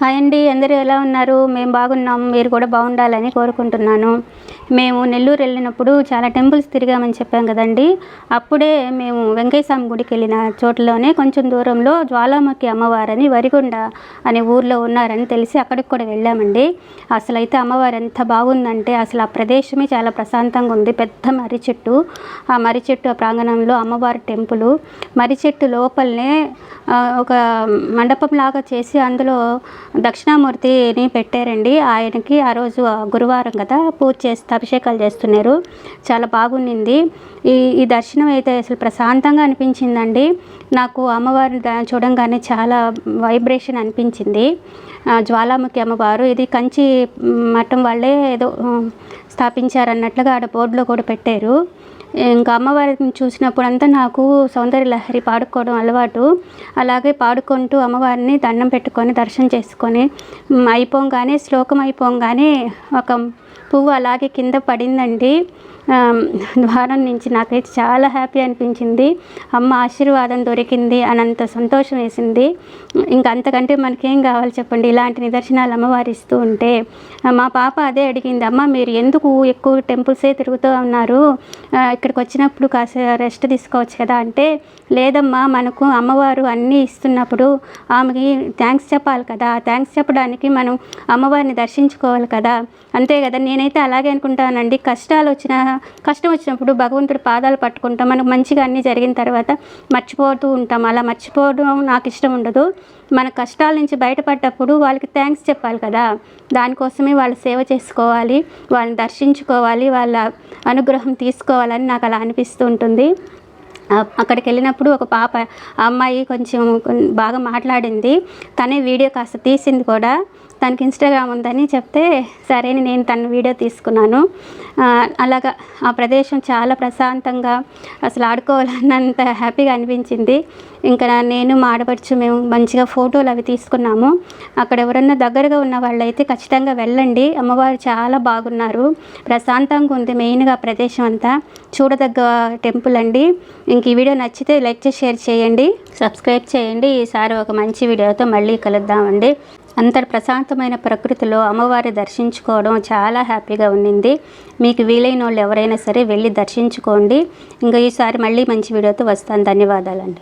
Hi అండి అందరూ ఎలా ఉన్నారు? మేము బాగున్నాం మీరు కూడా బాగుండాలని కోరుకుంటున్నాను. మేము నెల్లూరు వెళ్ళినప్పుడు చాలా టెంపుల్స్ తిరిగామని చెప్పాం కదండి. అప్పుడే మేము వెంకయ్య స్వామి గుడికి వెళ్ళిన చోట్లోనే కొంచెం దూరంలో జ్వాలాముఖి అమ్మవారని వరిగొండ అనే ఊర్లో ఉన్నారని తెలిసి అక్కడికి కూడా వెళ్ళామండి. అసలు అయితే అమ్మవారు ఎంత బాగుందంటే అసలు ఆ ప్రదేశమే చాలా ప్రశాంతంగా ఉంది. పెద్ద మర్రి చెట్టు. ఆ మర్రి చెట్టు ప్రాంగణంలో అమ్మవారి టెంపుల్. మర్రి చెట్టు లోపలనే ఒక మండపం లాగా చేసి అందులో దక్షిణామూర్తిని పెట్టారండి. ఆయనకి ఆ రోజు గురువారం కదా పూజ చేస్తే అభిషేకాలు చేస్తున్నారు. చాలా బాగుండింది. ఈ ఈ దర్శనం అయితే అసలు ప్రశాంతంగా అనిపించిందండి. నాకు అమ్మవారిని చూడంగానే చాలా వైబ్రేషన్ అనిపించింది. జ్వాలాముఖి అమ్మవారు. ఇది కంచి మఠం వాళ్ళే ఏదో స్థాపించారన్నట్లుగా ఆడ బోర్డులో కూడా పెట్టారు. ఇంకా అమ్మవారిని చూసినప్పుడంతా నాకు సౌందర్య లహరి పాడుకోవడం అలవాటు. అలాగే పాడుకుంటూ అమ్మవారిని దండం పెట్టుకొని దర్శనం చేసుకొని అయిపోగానే శ్లోకం అయిపోగానే ఒక పువ్వు అలాగే కింద పడిందండి. ద్వారం నుంచి నాకైతే చాలా హ్యాపీ అనిపించింది. అమ్మ ఆశీర్వాదం దొరికింది అనంత సంతోషం వేసింది. ఇంకా అంతకంటే మనకేం కావాలి చెప్పండి? ఇలాంటి నిదర్శనాలు అమ్మవారు ఇస్తూ ఉంటే మా పాప అదే అడిగింది అమ్మ మీరు ఎందుకు ఎక్కువ టెంపుల్సే తిరుగుతూ ఉన్నారు? ఇక్కడికి వచ్చినప్పుడు కాస్త రెస్ట్ తీసుకోవచ్చు కదా అంటే లేదమ్మా మనకు అమ్మవారు అన్నీ ఇస్తున్నప్పుడు ఆమెకి థ్యాంక్స్ చెప్పాలి కదా. థ్యాంక్స్ చెప్పడానికి మనం అమ్మవారిని దర్శించుకోవాలి కదా. అంతే కదా. నేనైతే అలాగే అనుకుంటానండి. కష్టాలు వచ్చిన కష్టం వచ్చినప్పుడు భగవంతుడి పాదాలు పట్టుకుంటాం. మనకు మంచిగా అన్నీ జరిగిన తర్వాత మర్చిపోతూ ఉంటాం. అలా మర్చిపోవడం నాకు ఇష్టం ఉండదు. మన కష్టాల నుంచి బయటపడ్డప్పుడు వాళ్ళకి థ్యాంక్స్ చెప్పాలి కదా. దానికోసమే వాళ్ళు సేవ చేసుకోవాలి. వాళ్ళని దర్శించుకోవాలి. వాళ్ళ అనుగ్రహం తీసుకోవాలని నాకు అలా అనిపిస్తూ ఉంటుంది. అక్కడికి వెళ్ళినప్పుడు ఒక పాప అమ్మాయి కొంచెం బాగా మాట్లాడింది. తనే వీడియో కాస్త తీసింది కూడా. తనకి ఇన్స్టాగ్రామ్ ఉందని చెప్తే సరే అని నేను తన వీడియో తీసుకున్నాను. అలాగా ఆ ప్రదేశం చాలా ప్రశాంతంగా అసలు ఆడుకోవాలన్నంత హ్యాపీగా అనిపించింది. ఇంకా నేను మా ఆడపడుచు మేము మంచిగా ఫోటోలు అవి తీసుకున్నాము. అక్కడ ఎవరన్నా దగ్గరగా ఉన్న వాళ్ళైతే ఖచ్చితంగా వెళ్ళండి. అమ్మవారు చాలా బాగున్నారు. ప్రశాంతంగా ఉంది మెయిన్గా ప్రదేశం అంతా. చూడదగ్గ టెంపుల్ అండి. ఇంక ఈ వీడియో నచ్చితే లైక్ చేసి షేర్ చేయండి. సబ్స్క్రైబ్ చేయండి. ఈసారి ఒక మంచి వీడియోతో మళ్ళీ కలుద్దామండి. అంతటి ప్రశాంతమైన ప్రకృతిలో అమ్మవారి దర్శించుకోవడం చాలా హ్యాపీగా ఉండింది మీకు వీలైన వాళ్ళు ఎవరైనా సరే వెళ్ళి దర్శించుకోండి. ఇంకా ఈసారి మళ్ళీ మంచి వీడియోతో వస్తాను. ధన్యవాదాలండి.